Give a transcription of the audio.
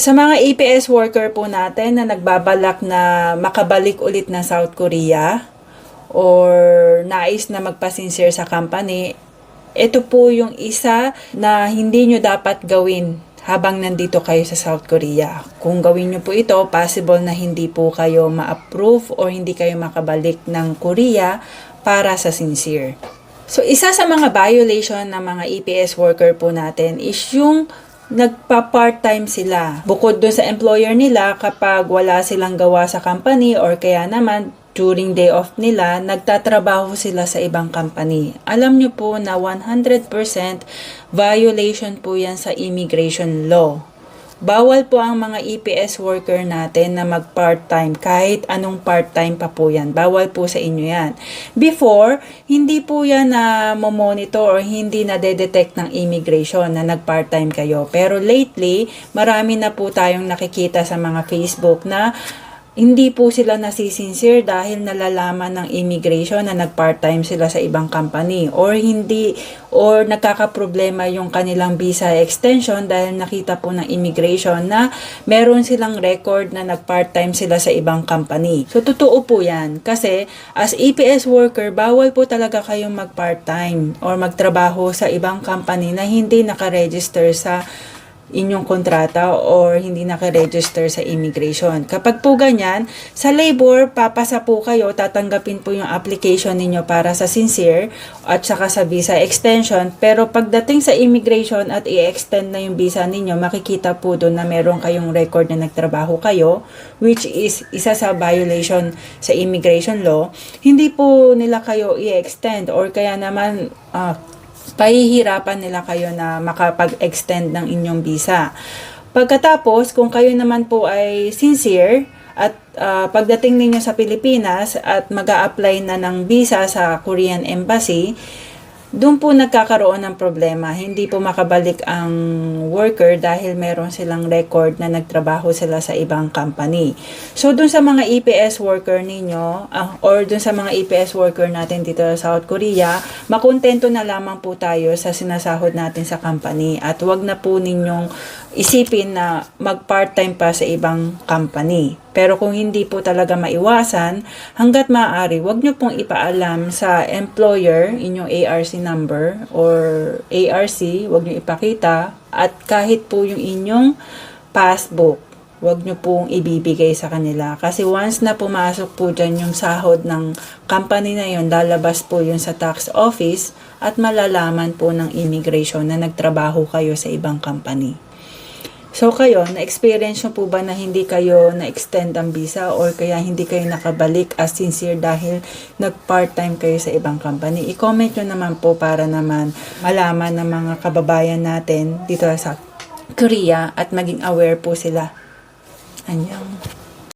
Sa mga APS worker po natin na nagbabalak na makabalik ulit ng South Korea or nais na magpasincere sa company, ito po yung isa na hindi nyo dapat gawin habang nandito kayo sa South Korea. Kung gawin nyo po ito, possible na hindi po kayo ma-approve or hindi kayo makabalik ng Korea para sa sincere. So, isa sa mga violation ng mga EPS worker po natin is yung nagpa-part-time sila. Bukod dun sa employer nila, kapag wala silang gawa sa company or kaya naman during day off nila, nagtatrabaho sila sa ibang company. Alam nyo po na 100% violation po yan sa immigration law. Bawal po ang mga EPS worker natin na mag-part-time kahit anong part-time pa po yan. Bawal po sa inyo yan. Before, hindi po yan na monitor or hindi na detect ng immigration na nag-part-time kayo. Pero lately, marami na po tayong nakikita sa mga Facebook na hindi po sila nasisincere dahil nalalaman ng immigration na nag-part-time sila sa ibang company or hindi or nagkakaproblema yung kanilang visa extension dahil nakita po ng immigration na meron silang record na nag-part-time sila sa ibang company. So totoo po 'yan kasi as EPS worker bawal po talaga kayong mag-part-time or magtrabaho sa ibang company na hindi naka-register sa inyong kontrata or hindi naka-register sa immigration. Kapag po ganyan, sa labor, papasa po kayo, tatanggapin po yung application ninyo para sa sincere at saka sa visa extension. Pero pagdating sa immigration at i-extend na yung visa ninyo, makikita po doon na meron kayong record na nagtrabaho kayo, which is isa sa violation sa immigration law. Hindi po nila kayo i-extend or kaya naman ah, pahihirapan nila kayo na makapag-extend ng inyong visa. Pagkatapos, kung kayo naman po ay sincere at ah, pagdating ninyo sa Pilipinas at mag apply na ng visa sa Korean Embassy, doon po nagkakaroon ng problema. Hindi po makabalik ang worker dahil meron silang record na nagtrabaho sila sa ibang company. So, doon sa mga EPS worker ninyo, ah, or doon sa mga EPS worker natin dito sa South Korea, makontento na lamang po tayo sa sinasahod natin sa company. At wag na po ninyong isipin na mag-part-time pa sa ibang company. Pero kung hindi po talaga maiwasan, hanggat maaari, wag nyo pong ipaalam sa employer inyong ARC number or ARC, wag nyo ipakita. At kahit po yung inyong passbook, wag nyo pong ibibigay sa kanila. Kasi once na pumasok po dyan yung sahod ng company na yun, lalabas po yun sa tax office at malalaman po ng immigration na nagtrabaho kayo sa ibang company. So kayo, na-experience nyo po ba na hindi kayo na-extend ang visa or kaya hindi kayo nakabalik as sincere dahil nag-part-time kayo sa ibang company? I-comment nyo naman po para naman malaman ng mga kababayan natin dito sa Korea at maging aware po sila. Anyang.